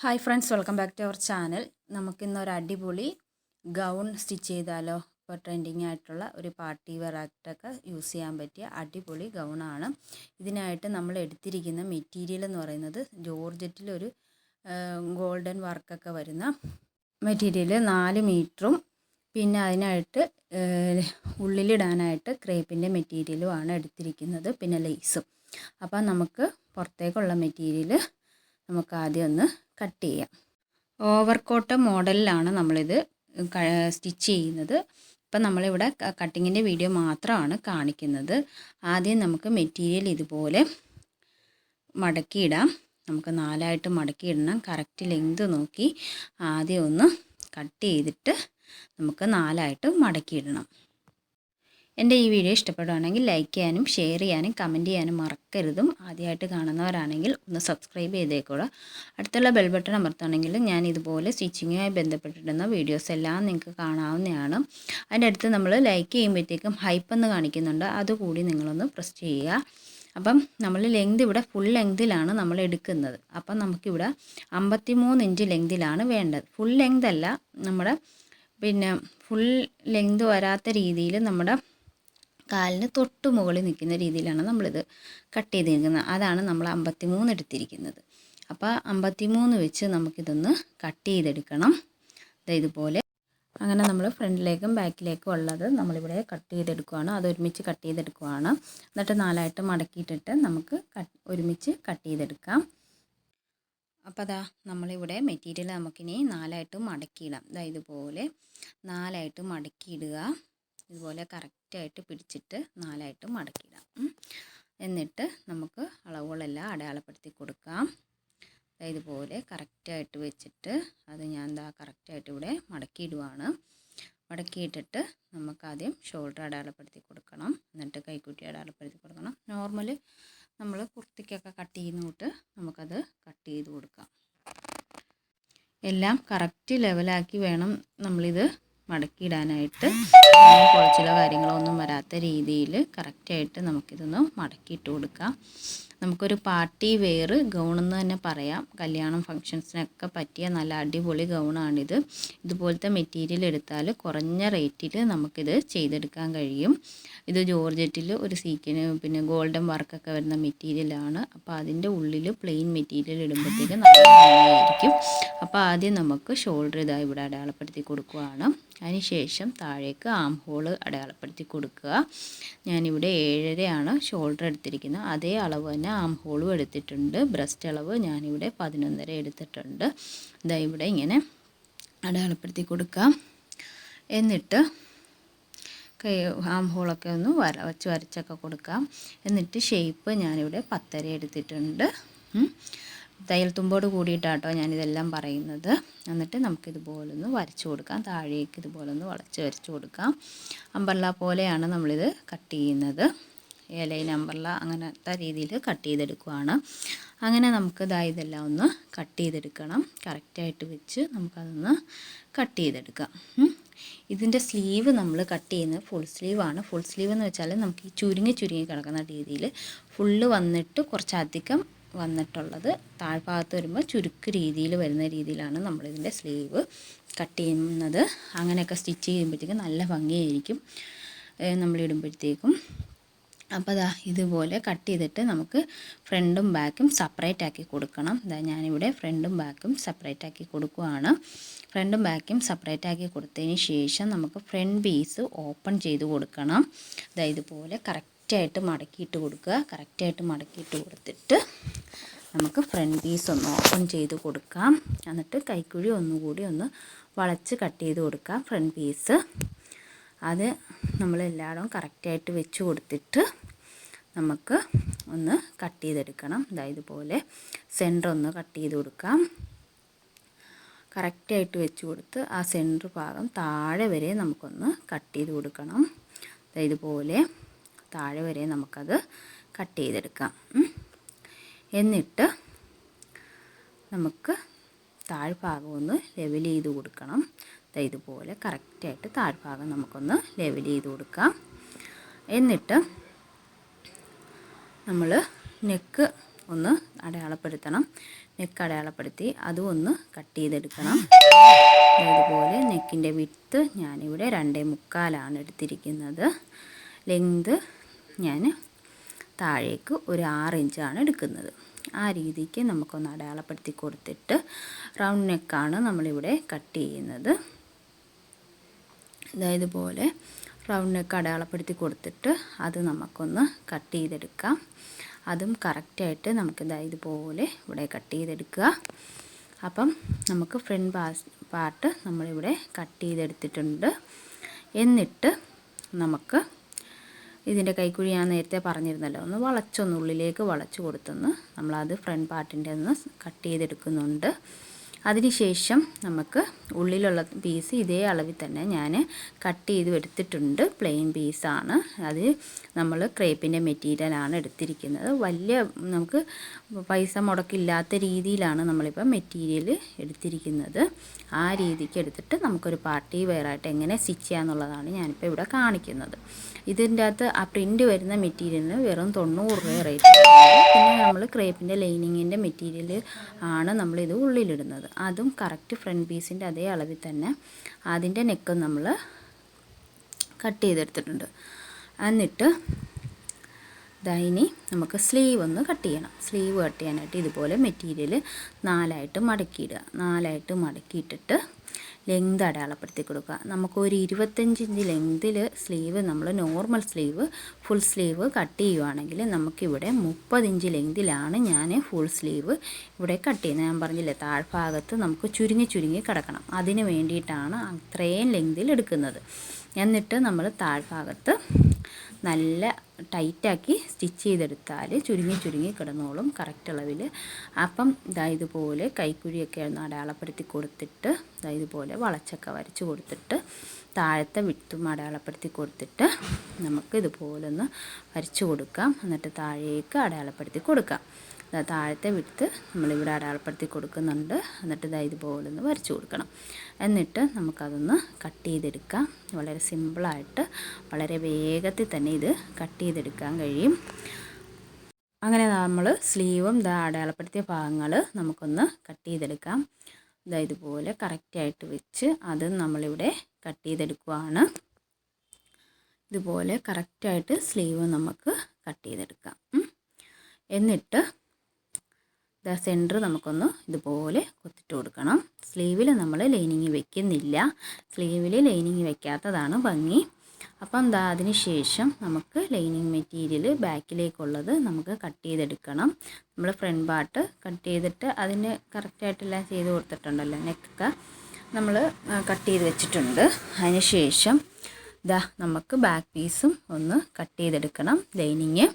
Hi friends welcome back to our channel നമുക്കിന്ന് ഒരു അടിപൊളി ഗൗൺ സ്റ്റിച്ച് ചെയ്താലോ? ഇപ്പോൾ ട്രെൻഡിങ് ആയിട്ടുള്ള ഒരു പാർട്ടി വെയർ ആയിട്ടൊക്കെ യൂസ് ചെയ്യാൻ പറ്റിയ അടിപൊളി ഗൗണാണ് ഇതിനായിട്ട് നമ്മൾ എടുത്തിരിക്കുന്ന മെറ്റീരിയൽ എന്ന് പറയുന്നത് ജോർജറ്റിലൊരു ഗോൾഡൻ വർക്കൊക്കെ വരുന്ന മെറ്റീരിയൽ നാല് മീറ്ററും പിന്നെ അതിനായിട്ട് ഉള്ളിലിടാനായിട്ട് ക്രേപ്പിന്റെ മെറ്റീരിയലും ആണ് എടുത്തിരിക്കുന്നത്. പിന്നെ ലേസും അപ്പം നമുക്ക് പുറത്തേക്കുള്ള മെറ്റീരിയൽ നമുക്ക് ആദ്യം ഒന്ന് കട്ട് ചെയ്യാം. ഓവർകോട്ട് മോഡലിലാണ് നമ്മളിത് സ്റ്റിച്ച് ചെയ്യുന്നത്. ഇപ്പം നമ്മളിവിടെ കട്ടിങ്ങിന്റെ വീഡിയോ മാത്രമാണ് കാണിക്കുന്നത്. ആദ്യം നമുക്ക് മെറ്റീരിയൽ ഇതുപോലെ മടക്കിയിടാം. നമുക്ക് നാലായിട്ട് മടക്കിയിടണം. കറക്റ്റ് ലെങ്ത് നോക്കി ആദ്യം ഒന്ന് കട്ട് ചെയ്തിട്ട് നമുക്ക് നാലായിട്ട് മടക്കിയിടണം. എന്റെ ഈ വീഡിയോ ഇഷ്ടപ്പെടുകയാണെങ്കിൽ ലൈക്ക് ചെയ്യാനും ഷെയർ ചെയ്യാനും കമന്റ് ചെയ്യാനും മറക്കരുതും. ആദ്യമായിട്ട് കാണുന്നവരാണെങ്കിൽ ഒന്ന് സബ്സ്ക്രൈബ് ചെയ്തേക്കുക. അടുത്തുള്ള ബെൽ ബട്ടൺ അമർത്തുകയാണെങ്കിൽ ഞാൻ ഇതുപോലെ സ്റ്റിച്ചിങ്ങുമായി ബന്ധപ്പെട്ടിടുന്ന വീഡിയോസ് എല്ലാം നിങ്ങൾക്ക് കാണാവുന്നതാണ്. അതിന്റെ അടുത്ത് നമ്മൾ ലൈക്ക് ചെയ്യുമ്പോഴത്തേക്കും ഹൈപ്പ് എന്ന് കാണിക്കുന്നുണ്ട്. അതുകൂടി നിങ്ങളൊന്ന് പ്രസ് ചെയ്യുക. അപ്പം നമ്മൾ ലെങ്ത് ഇവിടെ ഫുൾ ലെങ്തിലാണ് നമ്മൾ എടുക്കുന്നത്. അപ്പം നമുക്കിവിടെ അമ്പത്തി മൂന്ന് ഇഞ്ച് ലെങ്തിലാണ് വേണ്ടത്. ഫുൾ ലെങ്ത് അല്ല നമ്മുടെ പിന്നെ ഫുൾ ലെങ്ത് വരാത്ത രീതിയിൽ നമ്മുടെ കാലിന് തൊട്ട് മുകളിൽ നിൽക്കുന്ന രീതിയിലാണ് നമ്മളിത് കട്ട് ചെയ്തിരിക്കുന്നത്. അതാണ് നമ്മൾ അമ്പത്തി മൂന്ന് എടുത്തിരിക്കുന്നത്. അപ്പോൾ അമ്പത്തി മൂന്ന് വെച്ച് നമുക്കിതൊന്ന് കട്ട് ചെയ്തെടുക്കണം. ഇതുപോലെ. അങ്ങനെ നമ്മൾ ഫ്രണ്ടിലേക്കും ബാക്കിലേക്കും ഉള്ളത് നമ്മളിവിടെ കട്ട് ചെയ്തെടുക്കുകയാണ് അത് ഒരുമിച്ച് കട്ട് ചെയ്തെടുക്കുകയാണ് എന്നിട്ട് നാലായിട്ട് മടക്കിയിട്ടിട്ട് നമുക്ക് ഒരുമിച്ച് കട്ട് ചെയ്തെടുക്കാം. അപ്പോൾ അതാ നമ്മളിവിടെ മെറ്റീരിയൽ നമുക്കിനി നാലായിട്ട് മടക്കിയിടാം. അതായത് ഇതുപോലെ നാലായിട്ട് മടക്കിയിടുക. ഇതുപോലെ കറക്റ്റായിട്ട് പിടിച്ചിട്ട് നാലായിട്ട് മടക്കിയിടാം. എന്നിട്ട് നമുക്ക് അളവുകളെല്ലാം അടയാളപ്പെടുത്തി കൊടുക്കാം. ഇതുപോലെ കറക്റ്റായിട്ട് വെച്ചിട്ട് അത് ഞാൻ എന്താ കറക്റ്റായിട്ട് ഇവിടെ മടക്കിയിടുവാണ്. മടക്കിയിട്ടിട്ട് നമുക്കാദ്യം ഷോൾഡർ അടയാളപ്പെടുത്തി കൊടുക്കണം. എന്നിട്ട് കൈക്കുട്ടി അടയാളപ്പെടുത്തി കൊടുക്കണം. നോർമൽ നമ്മൾ കുർത്തിക്കൊക്കെ കട്ട് ചെയ്യുന്ന തൊട്ട് നമുക്കത് കട്ട് ചെയ്ത് കൊടുക്കാം. എല്ലാം കറക്റ്റ് ലെവലാക്കി വേണം നമ്മളിത് മടക്കിയിടാനായിട്ട് കുഴച്ചിലോ കാര്യങ്ങളോ ഒന്നും വരാത്ത രീതിയിൽ കറക്റ്റായിട്ട് നമുക്കിതൊന്ന് മടക്കിയിട്ട് കൊടുക്കാം. നമുക്കൊരു പാർട്ടി വെയർ ഗൗണെന്ന് തന്നെ പറയാം. കല്യാണം ഫങ്ഷൻസിനൊക്കെ പറ്റിയ നല്ല അടിപൊളി ഗൗണാണിത് ഇതുപോലത്തെ മെറ്റീരിയൽ എടുത്താൽ കുറഞ്ഞ റേറ്റിൽ നമുക്കിത് ചെയ്തെടുക്കാൻ കഴിയും. ഇത് ജോർജറ്റിൽ ഒരു സീക്കിന് പിന്നെ ഗോൾഡൻ വർക്കൊക്കെ വരുന്ന മെറ്റീരിയലാണ് അപ്പോൾ അതിന്റെ ഉള്ളിൽ പ്ലെയിൻ മെറ്റീരിയൽ ഇടുമ്പോഴത്തേക്ക് നല്ല ഭംഗിയായിരിക്കും. അപ്പോൾ ആദ്യം നമുക്ക് ഷോൾഡർ ഇതായി ഇവിടെ അടയാളപ്പെടുത്തി കൊടുക്കുകയാണ് അതിനുശേഷം താഴേക്ക് ആം ഹോൾ അടയാളപ്പെടുത്തി കൊടുക്കുക. ഞാനിവിടെ ഏഴരയാണ് ഷോൾഡർ എടുത്തിരിക്കുന്നത്. അതേ അളവ് തന്നെ ആം ഹോളും എടുത്തിട്ടുണ്ട്. ബ്രസ്റ്റ് അളവ് ഞാനിവിടെ പതിനൊന്നര എടുത്തിട്ടുണ്ട്. ഇതാ ഇവിടെ ഇങ്ങനെ അടയാളപ്പെടുത്തി കൊടുക്കാം എന്നിട്ട് കൈ ആം ഹോളൊക്കെ ഒന്ന് വര വച്ച് വരച്ചൊക്കെ കൊടുക്കാം എന്നിട്ട് ഷേപ്പ് ഞാനിവിടെ പത്തര എടുത്തിട്ടുണ്ട്. തയ്യൽ തുമ്പോട് കൂടിയിട്ടാട്ടോ ഞാനിതെല്ലാം പറയുന്നത്. എന്നിട്ട് നമുക്കിതുപോലെ ഒന്ന് വരച്ചു കൊടുക്കാം. താഴേക്ക് ഇതുപോലെ ഒന്ന് വളച്ച് വരച്ചു കൊടുക്കാം. അമ്പർല പോലെയാണ് നമ്മളിത് കട്ട് ചെയ്യുന്നത്. ഏലയിൽ അമ്പർല അങ്ങനത്തെ രീതിയിൽ കട്ട് ചെയ്തെടുക്കുവാണ്. അങ്ങനെ നമുക്ക് ഇതാ ഇതെല്ലാം ഒന്ന് കട്ട് ചെയ്തെടുക്കണം. കറക്റ്റായിട്ട് വെച്ച് നമുക്കതൊന്ന് കട്ട് ചെയ്തെടുക്കാം. ഇതിന്റെ സ്ലീവ് നമ്മൾ കട്ട് ചെയ്യുന്നത് ഫുൾ സ്ലീവാണ്. ഫുൾ സ്ലീവ് എന്ന് വെച്ചാൽ നമുക്ക് ഈ ചുരുങ്ങി ചുരുങ്ങി കിടക്കുന്ന രീതിയിൽ ഫുള്ള് വന്നിട്ട് കുറച്ചധികം വന്നിട്ടുള്ളത്. താഴ്ഭാഗത്ത് വരുമ്പോൾ ചുരുക്ക് രീതിയിൽ വരുന്ന രീതിയിലാണ് നമ്മളിതിന്റെ സ്ലീവ് കട്ട് ചെയ്യുന്നത്. അങ്ങനെയൊക്കെ സ്റ്റിച്ച് ചെയ്യുമ്പോഴത്തേക്കും നല്ല ഭംഗിയായിരിക്കും. നമ്മളിടുമ്പോഴത്തേക്കും. അപ്പോൾ അതാ ഇതുപോലെ കട്ട് ചെയ്തിട്ട് നമുക്ക് ഫ്രണ്ടും ബാക്കും സെപ്പറേറ്റ് ആക്കി കൊടുക്കണം. ഇതാ ഞാനിവിടെ ഫ്രണ്ടും ബാക്കും സെപ്പറേറ്റ് ആക്കി കൊടുക്കുകയാണ് ഫ്രണ്ടും ബാക്കും സെപ്പറേറ്റ് ആക്കി കൊടുത്തതിന് ശേഷം നമുക്ക് ഫ്രണ്ട് പീസ് ഓപ്പൺ ചെയ്ത് കൊടുക്കണം. ഇതാ ഇതുപോലെ കറക്റ്റായിട്ട് മടക്കിയിട്ട് കൊടുക്കുക. കറക്റ്റായിട്ട് മടക്കിയിട്ട് കൊടുത്തിട്ട് നമുക്ക് ഫ്രണ്ട് പീസ് ഒന്ന് ഓപ്പൺ ചെയ്ത് കൊടുക്കാം. എന്നിട്ട് കൈക്കുഴി ഒന്നുകൂടി ഒന്ന് വളച്ച് കട്ട് ചെയ്ത് കൊടുക്കാം ഫ്രണ്ട് പീസ് അത് നമ്മളെല്ലായിടവും കറക്റ്റായിട്ട് വെച്ച് കൊടുത്തിട്ട് നമുക്ക് ഒന്ന് കട്ട് ചെയ്തെടുക്കണം. അതായത് പോലെ സെന്റർ ഒന്ന് കട്ട് ചെയ്ത് കൊടുക്കാം. കറക്റ്റായിട്ട് വെച്ച് കൊടുത്ത് ആ സെന്റർ ഭാഗം താഴെ വരെ നമുക്കൊന്ന് കട്ട് ചെയ്ത് കൊടുക്കണം. ഇതുപോലെ താഴെ വരെ നമുക്കത് കട്ട് ചെയ്തെടുക്കാം എന്നിട്ട് നമുക്ക് താഴ്ഭാഗം ഒന്ന് ലെവൽ ചെയ്ത് കൊടുക്കണം. ഇതുപോലെ കറക്റ്റായിട്ട് താഴ്ഭാഗം നമുക്കൊന്ന് ലെവൽ ചെയ്ത് കൊടുക്കാം. എന്നിട്ട് നമ്മൾ നെക്ക് ഒന്ന് അടയാളപ്പെടുത്തണം. നെക്ക് അടയാളപ്പെടുത്തി അതും ഒന്ന് കട്ട് ചെയ്തെടുക്കണം. ഇതുപോലെ നെക്കിന്റെ വിത്ത് ഞാനിവിടെ രണ്ടേ മുക്കാലാണ് എടുത്തിരിക്കുന്നത്. ലെങ്ത് ഞാൻ താഴേക്ക് ഒരു ആറ് ഇഞ്ചാണ് എടുക്കുന്നത്. ആ രീതിക്ക് നമുക്കൊന്ന് അടയാളപ്പെടുത്തി കൊടുത്തിട്ട് റൗണ്ട് നെക്കാണ് നമ്മളിവിടെ കട്ട് ചെയ്യുന്നത്. അതായത് പോലെ റൗണ്ട് നെക്ക് അടയാളപ്പെടുത്തി കൊടുത്തിട്ട് അത് നമുക്കൊന്ന് കട്ട് ചെയ്തെടുക്കാം. അതും കറക്റ്റായിട്ട് നമുക്ക് ഇതുപോലെ ഇവിടെ കട്ട് ചെയ്തെടുക്കുക. അപ്പം നമുക്ക് ഫ്രണ്ട് പാസ് പാർട്ട് നമ്മളിവിടെ കട്ട് ചെയ്തെടുത്തിട്ടുണ്ട്. എന്നിട്ട് നമുക്ക് ഇതിന്റെ കൈക്കുഴി ഞാൻ നേരത്തെ പറഞ്ഞിരുന്നല്ലോ. ഒന്ന് വളച്ചൊന്ന് ഉള്ളിലേക്ക് വളച്ച് കൊടുത്തൊന്ന് നമ്മളത് ഫ്രണ്ട് പാർട്ടിന്റെ ഒന്ന് കട്ട് ചെയ്തെടുക്കുന്നുണ്ട്. അതിനുശേഷം നമുക്ക് ഉള്ളിലുള്ള പീസ് ഇതേ അളവിൽ തന്നെ ഞാൻ കട്ട് ചെയ്ത് എടുത്തിട്ടുണ്ട്. പ്ലെയിൻ പീസാണ് അത് നമ്മൾ ക്രേപ്പിന്റെ മെറ്റീരിയലാണ് എടുത്തിരിക്കുന്നത്. വലിയ നമുക്ക് പൈസ മുടക്കില്ലാത്ത രീതിയിലാണ് നമ്മളിപ്പോൾ മെറ്റീരിയൽ എടുത്തിരിക്കുന്നത്. ആ രീതിക്ക് എടുത്തിട്ട് നമുക്കൊരു പാർട്ടി വെയറായിട്ട് എങ്ങനെ സ്റ്റിച്ച് ചെയ്യാമെന്നുള്ളതാണ് ഞാനിപ്പോൾ ഇവിടെ കാണിക്കുന്നത്. ഇതിന്റെ അകത്ത് ആ പ്രിന്റ് വരുന്ന മെറ്റീരിയലിന് വെറും തൊണ്ണൂറ് രൂപ റേറ്റ് പിന്നെ നമ്മൾ ക്രേപ്പിന്റെ ലൈനിങ്ങിന്റെ മെറ്റീരിയൽ ആണ് നമ്മളിത് ഉള്ളിലിടുന്നത്. അതും കറക്റ്റ് ഫ്രണ്ട് പീസിന്റെ അതേ അളവിൽ തന്നെ അതിന്റെ നെക്കും നമ്മൾ കട്ട് ചെയ്തെടുത്തിട്ടുണ്ട്. എന്നിട്ട് ഇനി നമുക്ക് സ്ലീവ് ഒന്ന് കട്ട് ചെയ്യണം. സ്ലീവ് കട്ട് ചെയ്യാനായിട്ട് ഇതുപോലെ മെറ്റീരിയൽ നാലായിട്ട് മടക്കിയിടുക. നാലായിട്ട് മടക്കിയിട്ടിട്ട് ലെങ്ത് അടയാളപ്പെടുത്തി കൊടുക്കുക. നമുക്ക് ഒരു ഇരുപത്തഞ്ച് ഇഞ്ച് ലെങ്തിൽ സ്ലീവ് നമ്മൾ normal sleeve full sleeve cut ചെയ്യുവാണെങ്കിൽ നമുക്കിവിടെ മുപ്പത് ഇഞ്ച് ലെങ്തിലാണ് ഞാൻ ഫുൾ സ്ലീവ് ഇവിടെ കട്ട് ചെയ്യുന്നത്. ഞാൻ പറഞ്ഞില്ലേ താഴ്ഭാഗത്ത് നമുക്ക് ചുരുങ്ങി ചുരുങ്ങി കിടക്കണം. അതിന് വേണ്ടിയിട്ടാണ് അത്രയും ലെങ്തിൽ എടുക്കുന്നത്. എന്നിട്ട് നമ്മൾ താഴ്ഭാഗത്ത് നല്ല ടൈറ്റാക്കി സ്റ്റിച്ച് ചെയ്തെടുത്താൽ ചുരുങ്ങി ചുരുങ്ങി കിടന്നോളും കറക്റ്റ് അളവിൽ അപ്പം ഇതാ ഇതുപോലെ കൈക്കുഴിയൊക്കെ ഒന്ന് അടയാളപ്പെടുത്തി കൊടുത്തിട്ട് ഇതാ ഇതുപോലെ വളച്ചൊക്കെ വരച്ച് കൊടുത്തിട്ട് താഴത്തെ വിട്ടും അടയാളപ്പെടുത്തി കൊടുത്തിട്ട് നമുക്ക് ഇതുപോലെ ഒന്ന് വരച്ച് കൊടുക്കാം. എന്നിട്ട് താഴേക്ക് അടയാളപ്പെടുത്തി കൊടുക്കാം. താഴത്തെ വിട്ട് നമ്മളിവിടെ അടയാളപ്പെടുത്തി കൊടുക്കുന്നുണ്ട്. എന്നിട്ട് ഇതാ ഇതുപോലെ ഒന്ന് വരച്ചു കൊടുക്കണം. എന്നിട്ട് നമുക്കതൊന്ന് കട്ട് ചെയ്തെടുക്കാം. വളരെ സിമ്പിളായിട്ട് വളരെ വേഗത്തിൽ തന്നെ ഇത് കട്ട് ചെയ്തെടുക്കാൻ കഴിയും. അങ്ങനെ നമ്മൾ സ്ലീവും ഇതാ അടയാളപ്പെടുത്തിയ ഭാഗങ്ങൾ നമുക്കൊന്ന് കട്ട് ചെയ്തെടുക്കാം. ഇതാ ഇതുപോലെ കറക്റ്റായിട്ട് വെച്ച് അത് നമ്മളിവിടെ കട്ട് ചെയ്തെടുക്കുവാണ്. ഇതുപോലെ കറക്റ്റായിട്ട് സ്ലീവ് നമുക്ക് കട്ട് ചെയ്തെടുക്കാം. എന്നിട്ട് ദ സെന്റർ നമുക്കൊന്ന് ഇതുപോലെ കൊത്തിട്ട് കൊടുക്കണം. സ്ലീവിൽ നമ്മൾ ലൈനിങ് വെക്കുന്നില്ല. സ്ലീവിൽ ലൈനിങ് വെക്കാത്തതാണ് ഭംഗി. അപ്പം എന്താ അതിന് ശേഷം നമുക്ക് ലൈനിങ് മെറ്റീരിയൽ ബാക്കിലേക്കുള്ളത് നമുക്ക് കട്ട് ചെയ്തെടുക്കണം. നമ്മൾ ഫ്രണ്ട് പാർട്ട് കട്ട് ചെയ്തിട്ട് അതിന് കറക്റ്റായിട്ടെല്ലാം ചെയ്ത് കൊടുത്തിട്ടുണ്ടല്ലോ നെക്കൊക്കെ നമ്മൾ കട്ട് ചെയ്ത് വെച്ചിട്ടുണ്ട്. അതിന് ശേഷം ഇതാ നമുക്ക് ബാക്ക് പീസും ഒന്ന് കട്ട് ചെയ്തെടുക്കണം. ലൈനിങ്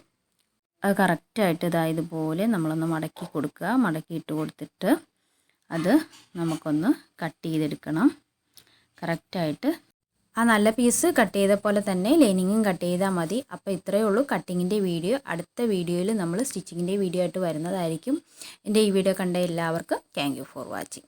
അത് കറക്റ്റായിട്ട് ഇതാ ഇതുപോലെ നമ്മളൊന്ന് മടക്കി കൊടുക്കുക. മടക്കി ഇട്ട് കൊടുത്തിട്ട് അത് നമുക്കൊന്ന് കട്ട് ചെയ്തെടുക്കണം. കറക്റ്റായിട്ട് ആ നല്ല പീസ് കട്ട് ചെയ്ത പോലെ തന്നെ ലൈനിങ്ങും കട്ട് ചെയ്താൽ മതി. അപ്പോൾ ഇത്രയേ ഉള്ളൂ. കട്ടിങ്ങിന്റെ വീഡിയോ. അടുത്ത വീഡിയോയിൽ നമ്മൾ സ്റ്റിച്ചിങ്ങിന്റെ വീഡിയോ ആയിട്ട് വരുന്നതായിരിക്കും. എന്റെ ഈ വീഡിയോ കണ്ട എല്ലാവർക്കും താങ്ക് ഫോർ വാച്ചിങ്.